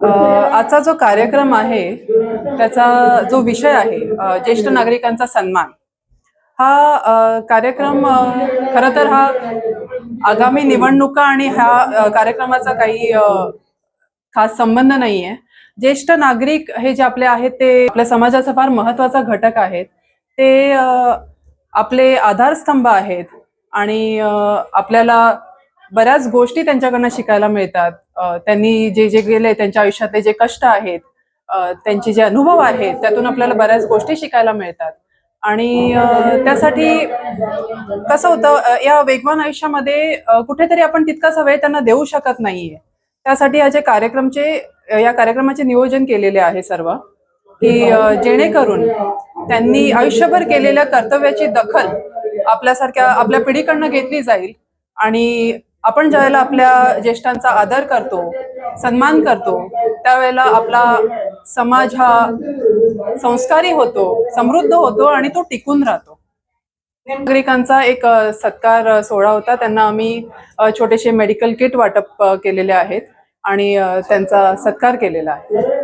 आजचा जो कार्यक्रम आहे त्याचा जो विषय आहे ज्येष्ठ नागरिकांचा सन्मान हा कार्यक्रम खरं तर हा आगामी निवडणुका आणि ह्या कार्यक्रमाचा काही खास संबंध नाहीये. ज्येष्ठ नागरिक हे जे आपले आहेत ते आपल्या समाजाचा फार महत्त्वाचा घटक आहेत. ते आपले आधारस्तंभ आहेत आणि आपल्याला बऱ्याच गोष्टी त्यांच्याकडनं शिकायला मिळतात. त्यांनी जे जे गेले त्यांच्या आयुष्यातले जे कष्ट आहेत त्यांचे जे अनुभव आहेत त्यातून आपल्याला बऱ्याच गोष्टी शिकायला मिळतात. आणि त्यासाठी कसं होतं या वेगवान आयुष्यामध्ये कुठेतरी आपण तितकासा वेळ त्यांना देऊ शकत नाहीये. त्यासाठी या जे कार्यक्रमचे या कार्यक्रमाचे नियोजन केलेले आहे सर्व की जेणेकरून त्यांनी आयुष्यभर केलेल्या कर्तव्याची दखल आपल्यासारख्या आपल्या पिढीकडनं घेतली जाईल आणि आपण ज्यावेळेला आपल्या ज्येष्ठांचा आदर करतो सन्मान करतो त्यावेळेला आपला समाज हा संस्कारी होतो समृद्ध होतो आणि तो टिकून राहतो. नागरिकांचा एक सत्कार सोहळा होता. त्यांना आम्ही छोटेसे मेडिकल किट वाटप केलेले आहेत आणि त्यांचा सत्कार केलेला आहे.